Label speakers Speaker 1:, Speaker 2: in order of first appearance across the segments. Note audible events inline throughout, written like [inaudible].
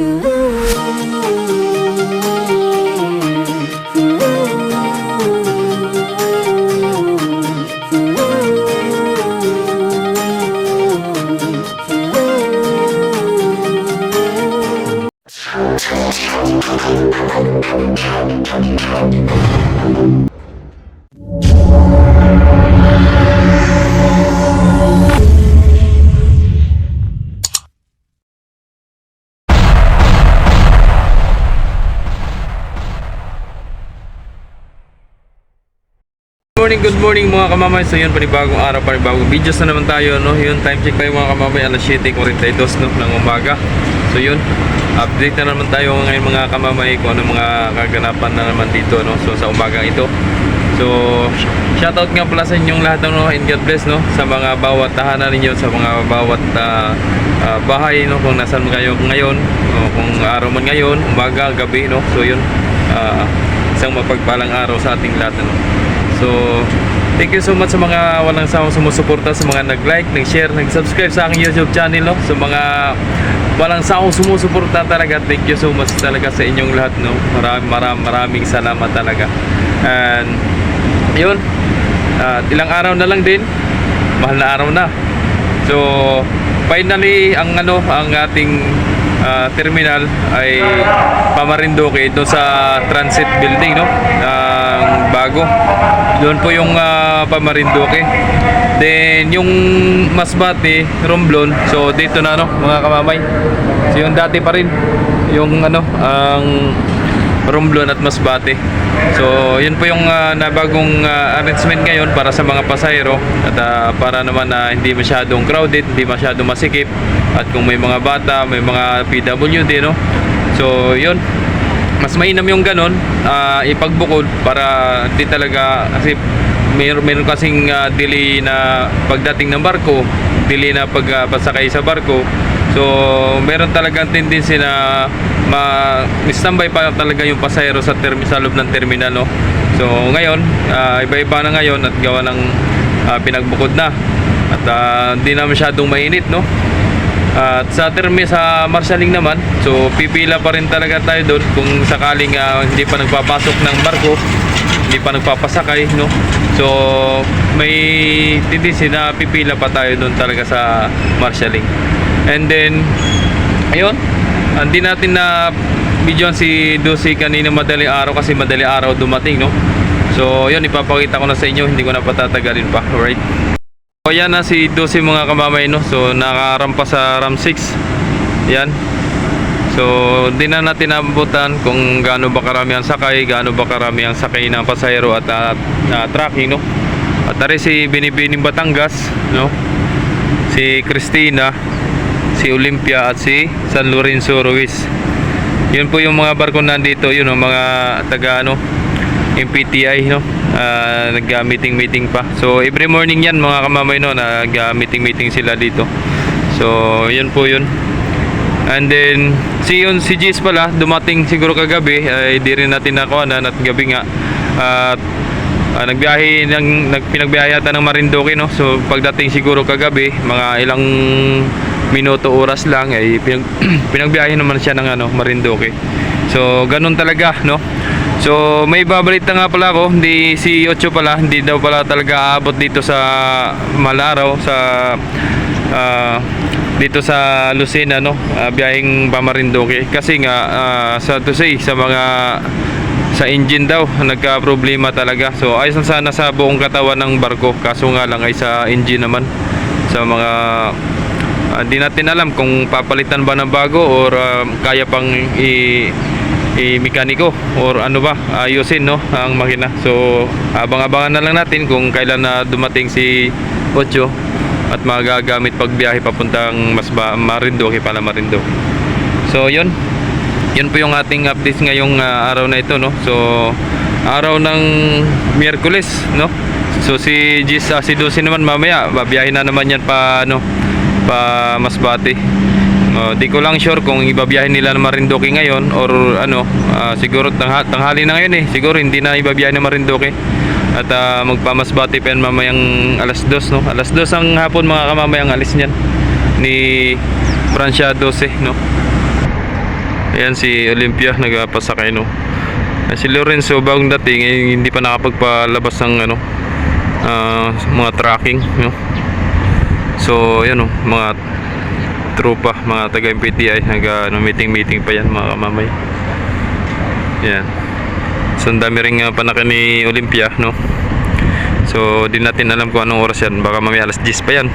Speaker 1: Ooh. Good morning, good morning mga kamamay. So yun, panibagong araw, panibagong videos na naman tayo, no? Yun, time check tayo mga kamamay, alas 7.42, no? Ng umaga. So yun, update na naman tayo ngayon mga kamamay kung ano mga kaganapan na naman dito, no? So sa umaga ito. So, shoutout nga pala sa inyong lahat, no? And God bless, no? Sa mga bawat tahanan ninyo, sa mga bawat ah, ah, bahay, no? Kung nasan kayo ngayon, o kung araw man ngayon, umaga, gabi, no? So yun, ah, isang mapagpalang araw sa ating lahat, no? So, thank you so much sa mga walang sawang sumusuporta, sa mga nag-like, nag-share, nag-subscribe sa aking YouTube channel, no? Sa mga walang sawang sumusuporta talaga, thank you so much talaga sa inyong lahat, no? Maraming maraming maraming salamat talaga. And, yun, at ilang araw na lang din, mahal na araw na. So, finally, ang ano, ang ating ah, terminal ay Pamarinduque doon sa transit building, no? Ang bago. Doon po yung ah, Pamarinduque. Then, yung Masbate, Romblon, so dito na, no, mga kamamay. So, yung dati pa rin, yung ano, ang Romblon at Masbate. So, yun po yung ah, nabagong ah, arrangement ngayon para sa mga pasahero at ah, para naman na hindi masyadong crowded, hindi masyadong masikip at kung may mga bata, may mga PWD, no? So, yun. Mas mainam yung ganon, ah, ipagbukod para di talaga kasi meron, meron kasing ah, delay na pagdating ng barko, delay na pag ah, pasakay sa barko. So, meron talagang tendency na ma-standby pa talaga yung pasahero sa, term sa loob ng terminal, no? So, ngayon, ah, iba-iba na ngayon at gawa ng ah, pinagbukod na. At ah, hindi na masyadong mainit, no? At sa termi sa marshaling naman, so pipila pa rin talaga tayo doon kung sakaling ah, hindi pa nagpapasok ng barko, hindi pa nagpapasakay, no? So may tendency na pipila pa tayo doon talaga sa marshaling. And then ayun, hindi natin na video si Dusi kanina madaling araw kasi madaling araw dumating, no? So, yun, ipapakita ko na sa inyo, hindi ko na patatagalin pa, alright? So, yan na si Dusi mga kamamay, no? So, nakarampa sa RAM 6. Yan. So, di na natin nabutan kung gaano ba karami ang sakay, gaano ba karami ang sakay ng pasahero at uh, uh, tracking, no? At tari si Binibining Batangas, no? Si Christina, si Olympia at si San Lorenzo Ruiz. Yun po yung mga barko nandito, yun ang mga taga ano, yung PTI, no? Ah, nag-meeting meeting pa. So every morning yan mga kamamay no, nag-meeting meeting sila dito. So yun po yun. And then si yun si Gis pala dumating siguro kagabi ay di rin natin nakuha at gabi nga at ah, nagbiyahe ng nagpinagbiyahe yata ng Marinduque no. So pagdating siguro kagabi mga ilang minuto oras lang ay pinag, [clears throat] pinagbiyahe naman siya ng ano Marinduque. So ganun talaga no. So may babalita nga pala ako, hindi si Ocho pala, hindi daw pala talaga aabot dito sa Malaraw sa ah, dito sa Lucena no, ah, biyaheng Pamarinduque. Kasi nga ah, sa to say sa mga sa engine daw nagka-problema talaga. So ayos na sana sa buong katawan ng barko. Kaso nga lang ay sa engine naman. Sa mga ah, di natin alam kung papalitan ba ng bago or ah, kaya pang i i-mekaniko or ano ba ayusin no ang makina. So abang-abangan na lang natin kung kailan na dumating si Ocho at magagamit pagbiyahe papuntang mas ba Marinduque pala Marinduque. So yun. Yun po yung ating updates ngayong ah, araw na ito no. So araw ng Miyerkules no. So si Gis ah, si Dusi naman mamaya babiyahe na naman yan pa ano pa Masbate Oh, di ko lang sure kung ibabiyahin nila ng Marinduque ngayon or ano, ah, siguro tangha, tanghali na ngayon eh. Siguro hindi na ibabiyahin ng Marinduque. At ah, magpamasbati pa yan mamayang alas 2, no? Alas 2 ang hapon mga kamamayang alis niyan ni Francia 12, no? Ayan si Olympia nagpasakay no. Ah, Si Lorenzo bagong dating eh, hindi pa nakapagpalabas ng ano ah, mga tracking no. So ayan oh, mga tropa, mga taga MPTI nag ano, meeting meeting pa yan mga kamamay. Yan. So ang dami rin uh, panaka ni Olympia no. So di natin alam kung anong oras yan, baka mamaya alas 10 pa yan.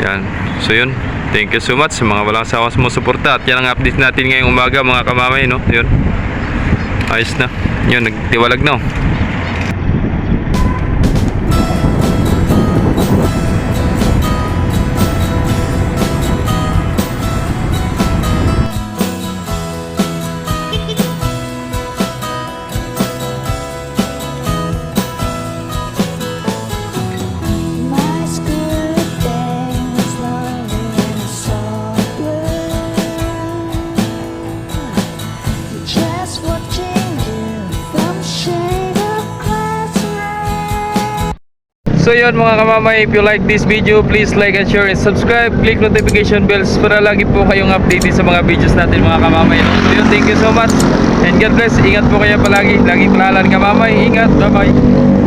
Speaker 1: Yan. So yun. Thank you so much sa mga walang sawa sumusuporta. At yan ang update natin ngayong umaga mga kamamay, no? Yun. Ayos na. Yun, nagtiwalag na. oh.
Speaker 2: So
Speaker 1: yun mga kamamay, if you like this video, please like and share and subscribe. Click notification bells para lagi po kayong updated sa mga videos natin mga kamamay. So yun, thank you so much. And God bless. Ingat po kayo palagi. Laging palalan kamamay. Ingat. Bye-bye.